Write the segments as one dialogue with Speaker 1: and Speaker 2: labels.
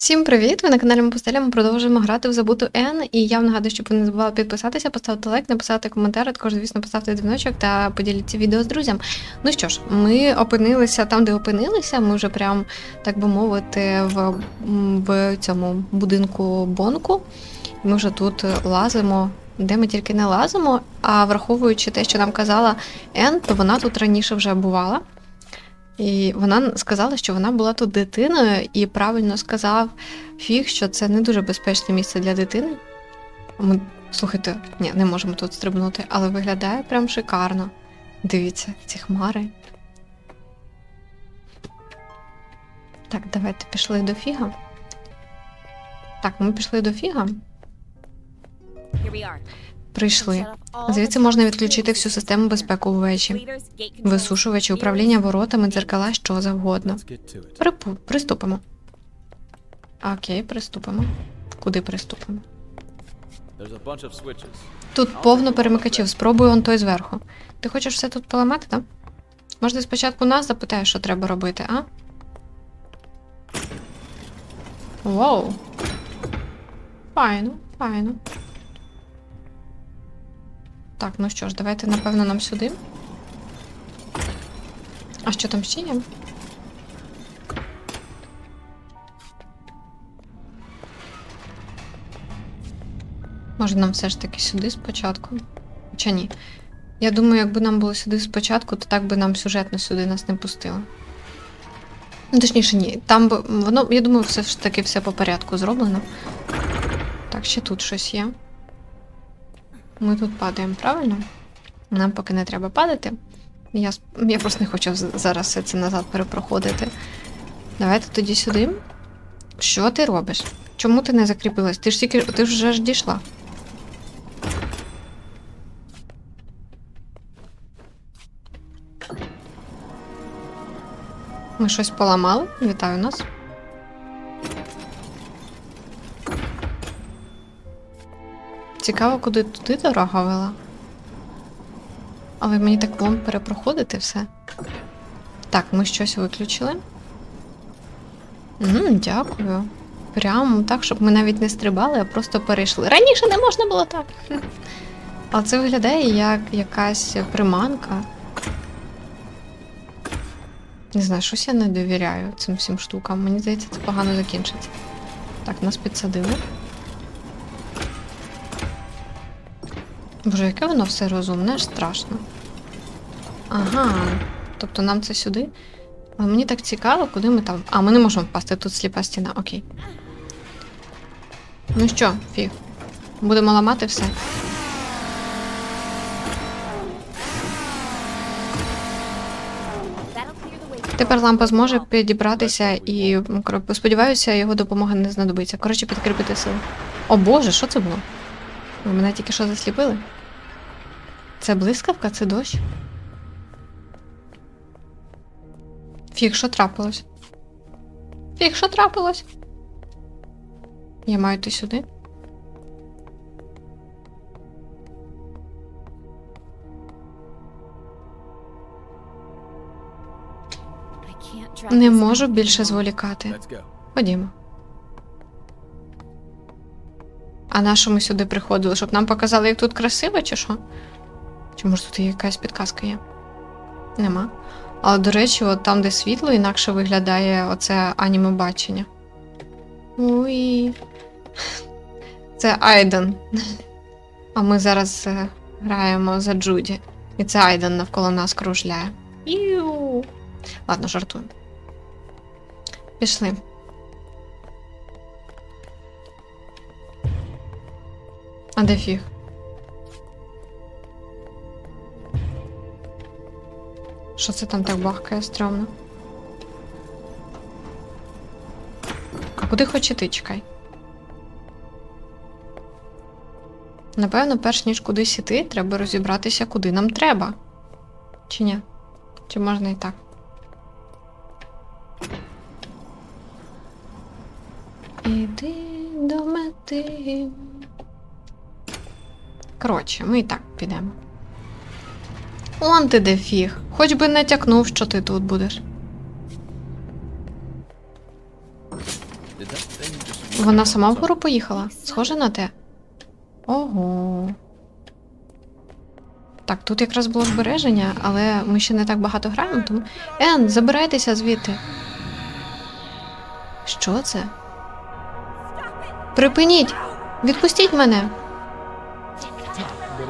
Speaker 1: Всім привіт! Ви на каналі Мопостеля. Ми продовжуємо грати в забуту Н. І я вам нагадую, щоб ви не забували підписатися, поставити лайк, написати коментар, також, звісно, поставити дзвіночок та поділіться відео з друзям. Ну що ж, ми опинилися там, де опинилися. Ми вже прям, так би мовити, в, в цьому будинку Бонку. Ми вже тут лазимо. Де ми тільки не лазимо, а враховуючи те, що нам казала Ен, то вона тут раніше вже бувала. І вона сказала, що вона була тут дитиною, і правильно сказав Фіг, що це не дуже безпечне місце для дитини. Ми, слухайте, ні, не можемо тут стрибнути, але виглядає прям шикарно. Дивіться, ці хмари. Так, давайте пішли до Фіга. Так, ми пішли до Фіга. Прийшли. Звідси можна відключити всю систему безпеки ввечі. Висушувачі, управління воротами, дзеркала, що завгодно. Припу... Приступимо. Окей, приступимо. Куди приступимо? Тут повно перемикачів. Спробуй он той зверху. Ти хочеш все тут поламати, так? Може, ти спочатку нас запитаєш, що треба робити, а? Воу. Файно, файно. Так, ну що ж, давайте, напевно, нам сюди. А що там ще є? Може, нам все ж таки сюди спочатку? Хоча ні. Я думаю, якби нам було сюди спочатку, то так би нам сюжетно сюди нас не пустило. Ну, точніше, ні. Там би. Воно, я думаю, все ж таки все по порядку зроблено. Так, ще тут щось є. Ми тут падаємо, правильно? Нам поки не треба падати. Я, я просто не хочу зараз все це назад перепроходити. Давайте тоді сюди. Що ти робиш? Чому ти не закріпилась? Ти ж тільки ти вже ж дійшла. Ми щось поламали? Вітаю нас. Цікаво, куди туди дорога вела. Але мені так лом перепроходити все. Так, ми щось виключили. М, дякую. Прямо так, щоб ми навіть не стрибали, а просто перейшли. Раніше не можна було так. Але це виглядає як якась приманка. Не знаю, щось я не довіряю цим всім штукам. Мені здається, це погано закінчиться. Так, нас підсадили. Боже, яке воно все розумне, аж страшно. Ага. Тобто нам це сюди. Але мені так цікаво, куди ми там. А, ми не можемо впасти, тут сліпа стіна, окей. Ну що, фіг. Будемо ламати все. Тепер лампа зможе підібратися і сподіваюся, його допомога не знадобиться. Коротше, підкріпити сили. О Боже, що це було? Ви мене тільки що засліпили? Це блискавка, це дощ? Фіг, що трапилось? Фіг, що трапилось? Я маю йти сюди. Не можу більше зволікати. Ходімо. А на що ми сюди приходили? Щоб нам показали, як тут красиво, чи що? Чи може тут якась підказка є? Нема. Але, до речі, от там, де світло, інакше виглядає оце аніме бачення. Уй. Це Айден. А ми зараз е, граємо за Джуді. І це Айден навколо нас кружляє. Іу. Ладно, жартую. Пішли. А де фіг? Що це там так бахкає стрьомно? Куди хоч іти, чекай? Напевно, перш ніж кудись іти, треба розібратися, куди нам треба. Чи ні? Чи можна і так? Іди до мети. Коротше, ми і так підемо. Он ти де фіг. Хоч би натякнув, що ти тут будеш. Вона сама вгору поїхала? Схоже на те. Ого. Так, тут якраз було збереження, але ми ще не так багато граємо, тому. Ен, забирайтеся звідти. Що це? Припиніть! Відпустіть мене!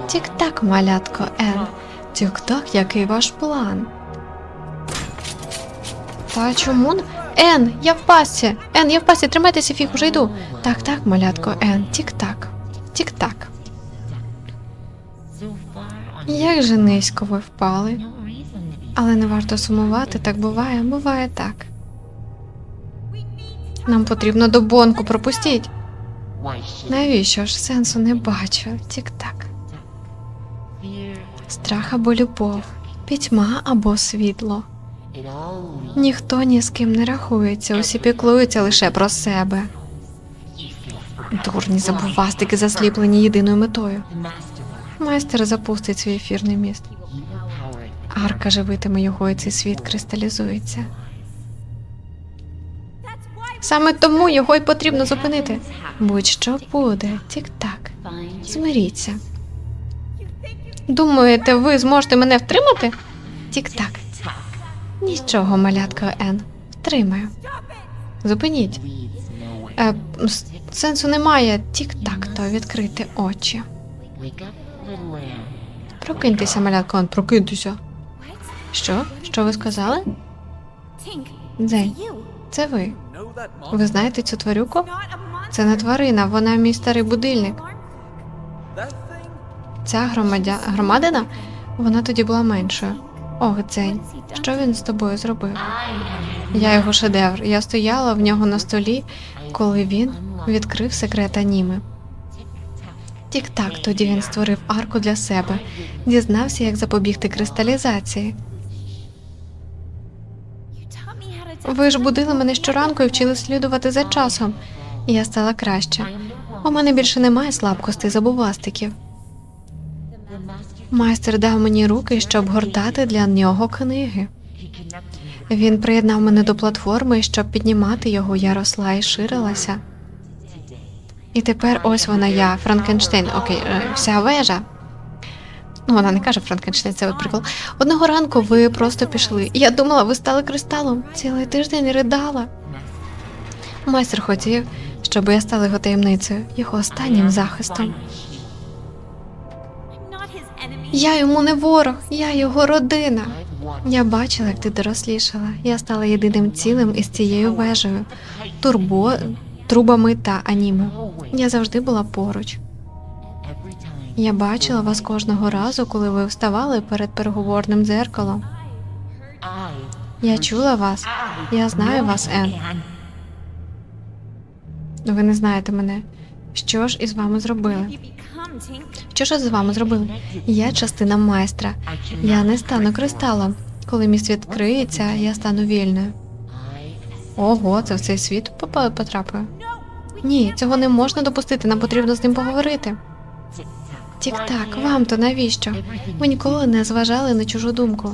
Speaker 1: Тік-так, малятко Ен. Тік-так, який ваш план? Та чому? Ен, я в пастці! Ен, я в пастці, тримайтеся, фіг, уже йду. Так, так, малятко, Ен, тік-так. Тік-так. Як же низько ви впали. Але не варто сумувати, так буває, буває так. Нам потрібно до бонку, пропустіть. Навіщо ж сенсу не бачу? Тік-так. Страх або любов, пітьма або світло. Ніхто ні з ким не рахується, усі піклуються лише про себе. Дурні забувастики засліплені єдиною метою. Майстер запустить свій ефірний міст. Арка живитиме його, і цей світ кристалізується. Саме тому його й потрібно зупинити. Будь-що буде, тік-так. Змиріться. Думаєте, ви зможете мене втримати? Тік-так. Нічого, малятко Ен. Втримаю. Зупиніть. Е, сенсу немає. Тік-так, то відкрити очі. Прокиньтеся, малятко Ен, прокиньтеся. Що? Що ви сказали? Дзень, це ви. Ви знаєте цю тварюку? Це не тварина, вона мій старий будильник. Ця громадя... громадина? Вона тоді була меншою. Ох, дзень, що він з тобою зробив? Я його шедевр. Я стояла в нього на столі, коли він відкрив секрет аніми. Тік-так, тоді він створив арку для себе, дізнався, як запобігти кристалізації. Ви ж будили мене щоранку і вчили слідувати за часом. Я стала краще. У мене більше немає слабкостей забувастиків. Майстер дав мені руки, щоб гортати для нього книги. Він приєднав мене до платформи, щоб піднімати його, я росла і ширилася. І тепер ось вона я, Франкенштейн. Окей, е, вся вежа. Ну, вона не каже Франкенштейн, це от прикол. Одного ранку ви просто пішли. Я думала, ви стали кристалом. Цілий тиждень ридала. Майстер хотів, щоб я стала його таємницею, його останнім захистом. Я йому не ворог, я його родина. Я бачила, як ти дорослішала. Я стала єдиним цілим із цією вежею, турбо, трубами та аніме. Я завжди була поруч. Я бачила вас кожного разу, коли ви вставали перед переговорним дзеркалом. Я чула вас. Я знаю вас, Ен. Ви не знаєте мене. Що ж із вами зробили? Що ж з вами зробили? Я частина майстра. Я не стану кристалом. Коли міст відкриється, я стану вільною. Ого, це в цей світ потрапив. Ні, цього не можна допустити. Нам потрібно з ним поговорити. Тік-так, вам то навіщо? Ви ніколи не зважали на чужу думку.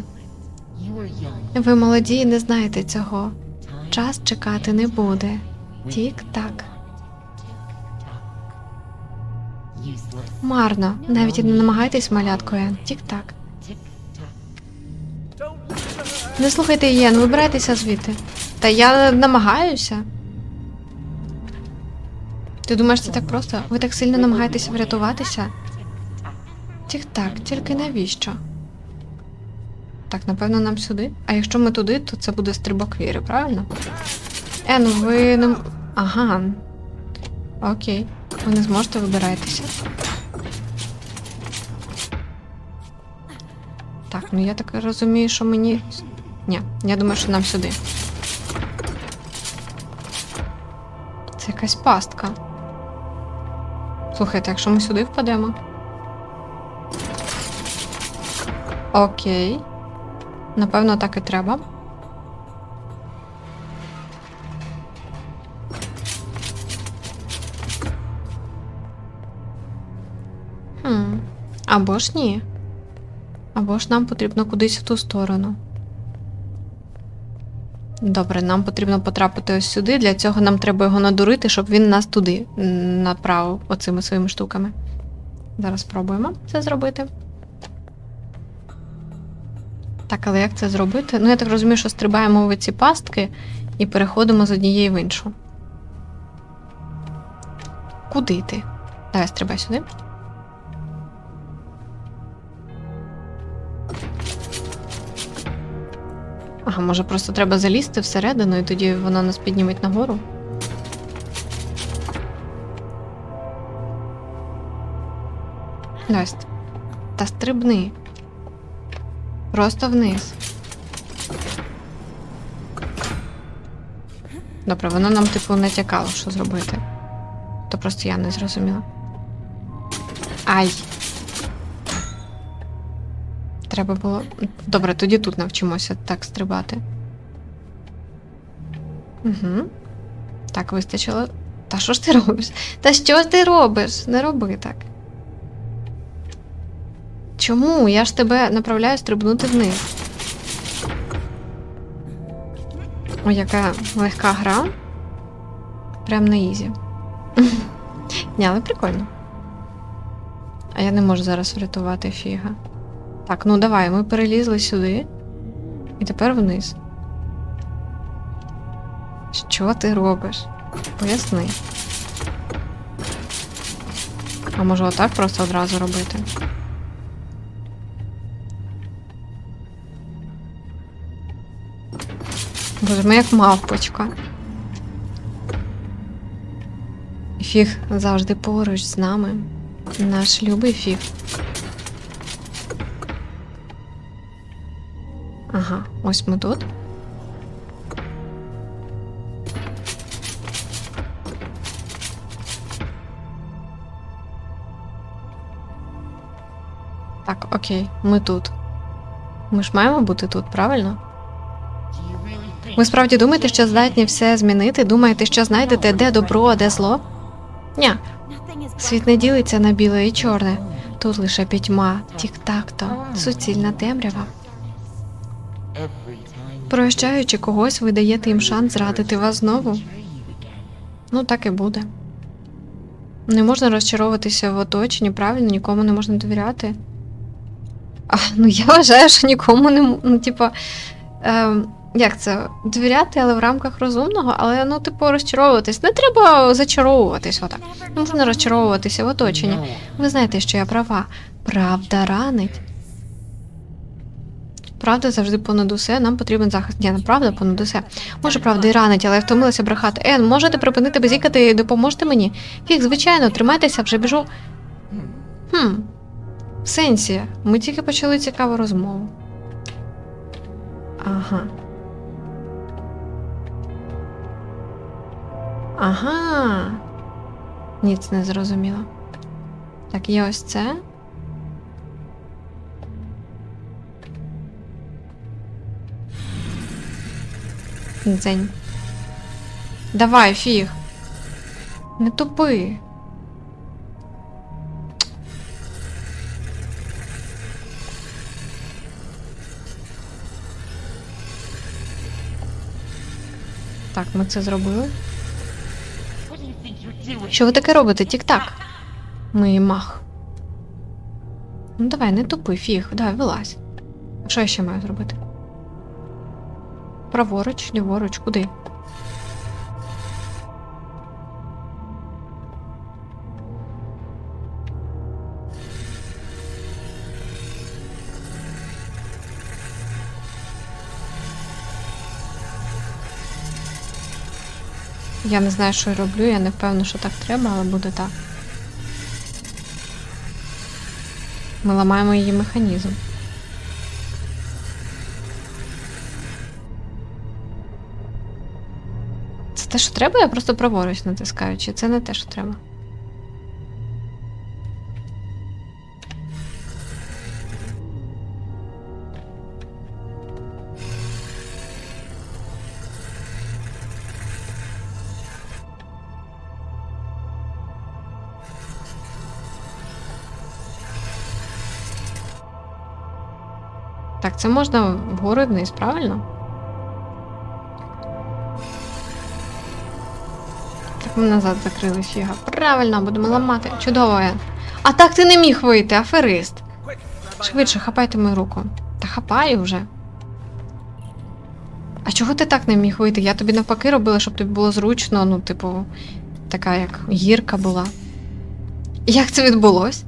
Speaker 1: Ви молоді і не знаєте цього. Час чекати не буде. Тік-так. Марно. Навіть і не намагайтесь малятко Ен. Тік-так. Не слухайте Єн, вибирайтеся звідти. Та я намагаюся. Ти думаєш, це так просто? Ви так сильно намагаєтеся врятуватися? Тік-так, тільки навіщо? Так, напевно, нам сюди. А якщо ми туди, то це буде стрибок віри, правильно? Ен, ви не. Ага. Окей. Ви не зможете вибирайтеся. Так, ну я так розумію, що мені. Ні, я думаю, що нам сюди. Це якась пастка. Слухайте, якщо ми сюди впадемо. Окей. Напевно, так і треба. Хм. Або ж ні. Або ж нам потрібно кудись в ту сторону. Добре, нам потрібно потрапити ось сюди. Для цього нам треба його надурити, щоб він нас туди направив оцими своїми штуками. Зараз спробуємо це зробити. Так, але як це зробити? Ну, я так розумію, що стрибаємо в ці пастки і переходимо з однієї в іншу. Куди йти? Давай стрибай сюди. Ага, може просто треба залізти всередину, і тоді воно нас підніметь нагору. Настя, та стрибни. Просто вниз. Добре, воно нам, типу, не тякало, що зробити. То просто я не зрозуміла. Ай. Треба було. Добре, тоді тут навчимося так стрибати. Угу. Так, вистачило. Та що ж ти робиш? Та що ти робиш? Не роби так. Чому? Я ж тебе направляю стрибнути вниз. Ой, яка легка гра. Прям на ізі. Ні, але прикольно. А я не можу зараз врятувати фіга. Так, ну давай, ми перелізли сюди. І тепер вниз. Що ти робиш? Поясни. А може отак просто одразу робити? Боже, ми як мавпочка. Фіг завжди поруч з нами. Наш любий фіг. Ага, ось ми тут. Так, окей, ми тут. Ми ж маємо бути тут, правильно? Ви справді думаєте, що здатні все змінити? Думаєте, що знайдете, де добро, а де зло? Ня, світ не ділиться на біле і чорне. Тут лише пітьма, тік-так-то, суцільна темрява. Прощаючи когось, ви даєте їм шанс зрадити вас знову. Ну, так і буде. Не можна розчаровуватися в оточенні, правильно, нікому не можна довіряти. А, ну я вважаю, що нікому не ну, типа. Ем, як це? Довіряти, але в рамках розумного, але ну, типу, розчаровуватись. Не треба зачаровуватись отак. Не можна розчаровуватися в оточенні. Ви знаєте, що я права. Правда ранить. Правда завжди понад усе, нам потрібен захист. Ні, правда понад усе. Може, правда і ранить, але я втомилася брехати. Ен, можете припинити базікати і допоможете мені? Фіг, звичайно, тримайтеся, вже біжу. Хм. В сенсі, ми тільки почали цікаву розмову. Ага. Ага. Ніц не зрозуміло. Так, є ось це. Дзень. Давай, фіг. Не тупи. Так, ми це зробили. Що ви таке робите? Тік-так. Ми мах. Ну давай, не тупи, фіг, давай, вилазь. Що я ще маю зробити? Праворуч, ліворуч, куди? Я не знаю, що я роблю, я не впевнена, що так треба, але буде так. Ми ламаємо її механізм. Те, що треба, я просто праворуч натискаю, чи це не те, що треба. Так, це можна вгору і вниз, правильно? Ми назад закрили фіга. Правильно, будемо ламати. Чудово, А так ти не міг вийти, аферист. Швидше, хапайте мою руку. Та хапаю вже. А чого ти так не міг вийти? Я тобі навпаки робила, щоб тобі було зручно, ну, типу, така як гірка була. Як це відбулось?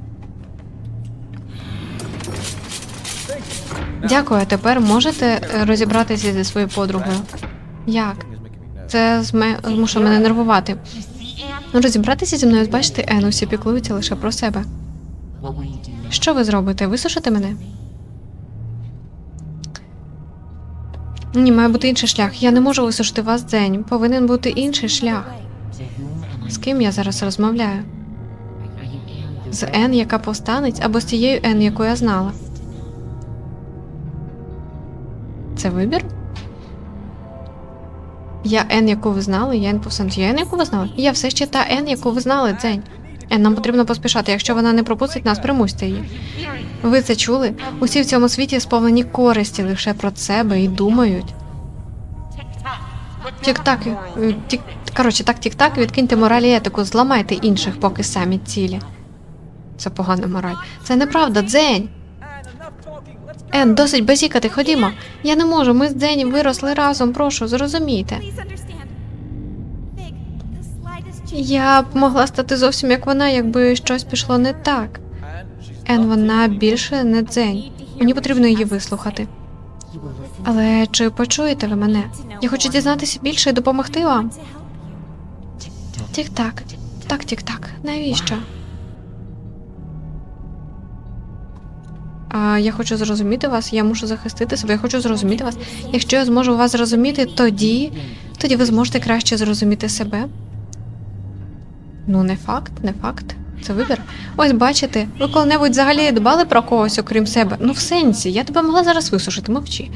Speaker 1: Дякую, а тепер можете розібратися зі своєю подругою. Як? Це змушує мене нервувати. Ну, розібратися зі мною, бачите, Ен, усі піклуються лише про себе. Що ви зробите? Висушите мене? Ні, має бути інший шлях. Я не можу висушити вас дзень. Повинен бути інший шлях. З ким я зараз розмовляю? З Ен, яка повстанець, або з тією Ен, яку я знала. Це вибір? Я Ен, яку ви знали, я Ен повстанець. Я Ен, яку ви знали? Я все ще та Ен, яку ви знали, дзень. Ен, нам потрібно поспішати. Якщо вона не пропустить нас, примусьте її. Ви це чули? Усі в цьому світі сповнені користі лише про себе і думають. Тік-так, е, тік... коротше, так, тік-так, відкиньте мораль і етику, зламайте інших, поки самі цілі. Це погана мораль. Це неправда, дзень. Ен, досить базікати, ходімо. Я не можу, ми з Дзені виросли разом, прошу, зрозумійте. Я б могла стати зовсім як вона, якби щось пішло не так. Ен, вона більше не дзень. Мені потрібно її вислухати. Але чи почуєте ви мене? Я хочу дізнатися більше і допомогти вам. Тік-так. Так, тік-так. Навіщо? Я хочу зрозуміти вас, я мушу захистити себе, я хочу зрозуміти вас. Якщо я зможу вас зрозуміти, тоді. тоді ви зможете краще зрозуміти себе. Ну, не факт, не факт. Це вибір. Ось бачите, ви коли-небудь взагалі дбали про когось, окрім себе. Ну, в сенсі, я тебе могла зараз висушити, мовчи.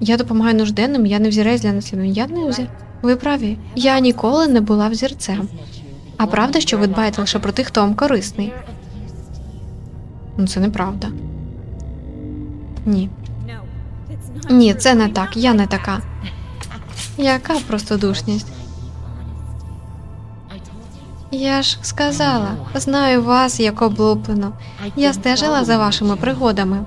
Speaker 1: Я допомагаю нужденним, я не взірець для наслідування. Я не взір. Ви праві. Я ніколи не була взірцем. А правда, що ви дбаєте лише про тих, хто вам корисний? Ну, це неправда. Ні. Ні, це не так. Я не така. Яка простодушність? Я ж сказала, знаю вас як облуплено. Я стежила за вашими пригодами.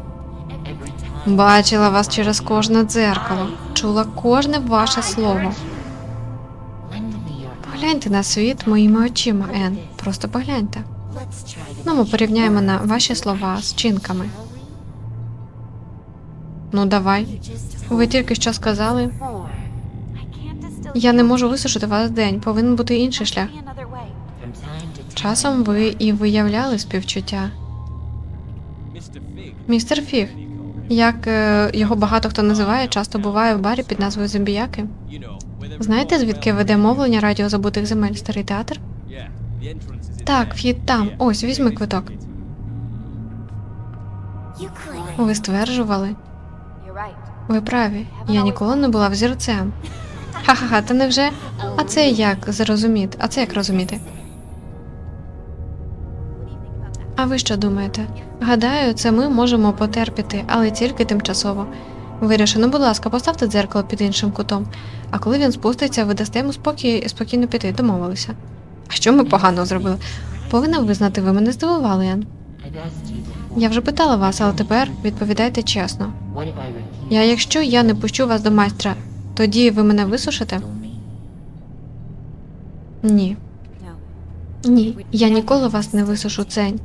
Speaker 1: Бачила вас через кожне дзеркало, чула кожне ваше слово. Погляньте на світ моїми очима, Ен. Просто погляньте. Ми порівняємо на ваші слова з чинками. Ну, давай. Ви тільки що сказали. Я не можу висушити вас день, повинен бути інший шлях. Часом ви і виявляли співчуття. Містер Фіг, як е, його багато хто називає, часто буває в барі під назвою Зомбіяки. Знаєте, звідки веде мовлення радіо забутих земель старий театр? Так, вхід там. Ось, візьми квиток. Ви стверджували. Ви праві. Я ніколи не була взірцем. Ха-ха-ха, та невже? А це як зрозуміти? А це як розуміти? А ви що думаєте? Гадаю, це ми можемо потерпіти, але тільки тимчасово. Вирішено, будь ласка, поставте дзеркало під іншим кутом. А коли він спуститься, ви дасте йому спокій і спокійно піти, домовилися. А що ми погано зробили? Повинна визнати, ви мене здивували, Ян. Я вже питала вас, але тепер відповідайте чесно. Я, якщо я не пущу вас до майстра, тоді ви мене висушите? Ні. Ні, я ніколи вас не висушу цень.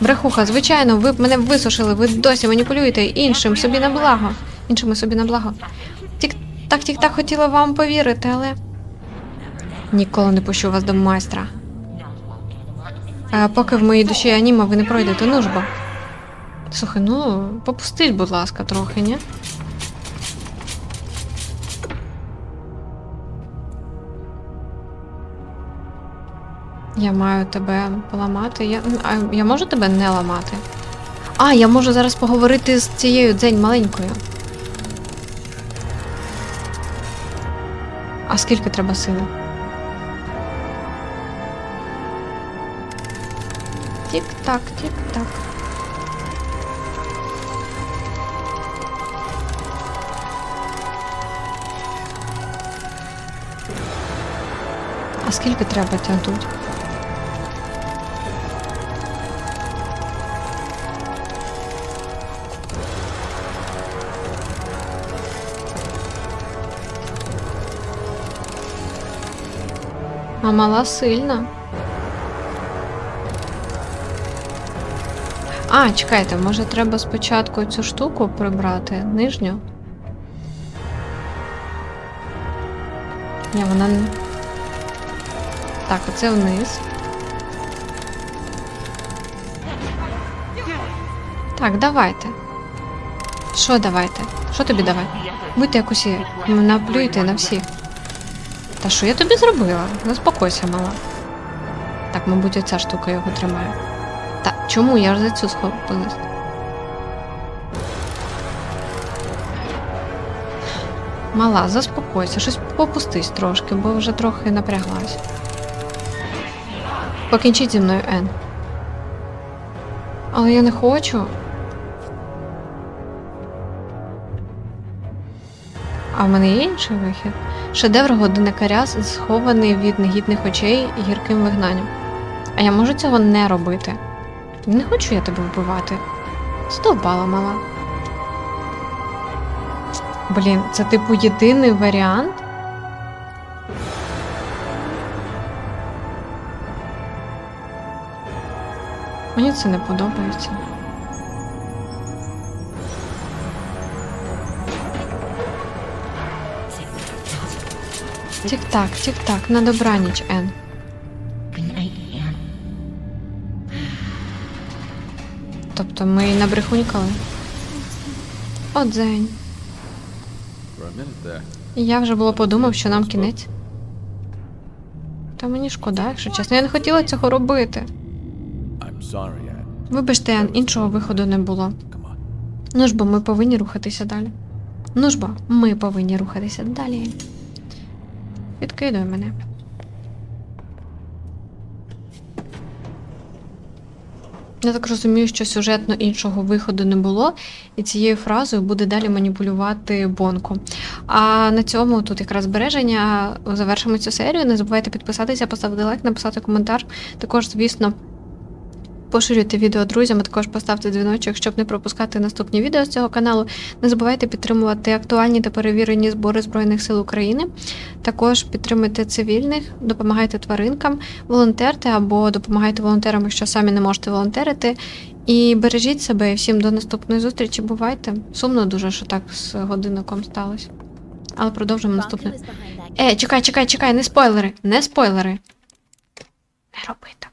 Speaker 1: Брехуха, звичайно, ви б мене висушили, ви досі маніпулюєте іншим собі на благо. Іншими собі на благо. Тік так, тік так хотіла вам повірити, але. Ніколи не пущу вас до майстра. А поки в моїй душі аніма ви не пройдете ну ж. Слухай, ну попустіть, будь ласка, трохи, ні? Я маю тебе поламати. Я, а я можу тебе не ламати? А, я можу зараз поговорити з цією дзень маленькою. А скільки треба сили? Тік-так, тік-так. скільки треба тягнути? А мала сильна. А, чекайте, може треба спочатку цю штуку прибрати, нижню? Ні, вона. Так, оце вниз. Так, давайте. Що давайте? Що тобі давати? Будьте як усі. Наплюйте на всіх. Та що я тобі зробила? Заспокойся, мала. Так, мабуть, оця штука його тримає. Та чому я ж за цю схопилась? Мала, заспокойся, щось попустись трошки, бо вже трохи напряглась. Покінчіть зі мною, Ен. Але я не хочу. А в мене є інший вихід. Шедевр годинникаря схований від негідних очей гірким вигнанням. А я можу цього не робити. Не хочу я тебе вбивати. Здовбала мала. Блін, це типу єдиний варіант. Мені це не подобається. Тік-так, тік-так, на добраніч, Ен. Тобто ми й набрехунькали? От дзень.
Speaker 2: For a minute there.
Speaker 1: І Я вже було подумав, що нам кінець. Та мені шкода, якщо чесно. Я не хотіла цього робити. Вибачте, Ен, іншого виходу не було. Ну ж бо ми повинні рухатися далі. Ну ж бо, ми повинні рухатися далі. Відкидуй мене. Я так розумію, що сюжетно іншого виходу не було, і цією фразою буде далі маніпулювати Бонко. А на цьому тут якраз збереження завершимо цю серію. Не забувайте підписатися, поставити лайк, написати коментар. Також, звісно, поширюйте відео друзям, а також поставте дзвіночок, щоб не пропускати наступні відео з цього каналу. Не забувайте підтримувати актуальні та перевірені збори Збройних сил України. Також підтримуйте цивільних, допомагайте тваринкам, волонтерте або допомагайте волонтерам, якщо самі не можете волонтерити. І бережіть себе і всім до наступної зустрічі. Бувайте. Сумно дуже, що так з годинником сталося. Але продовжимо наступне. Е, чекай, чекай, чекай, не спойлери, не спойлери. Не робити.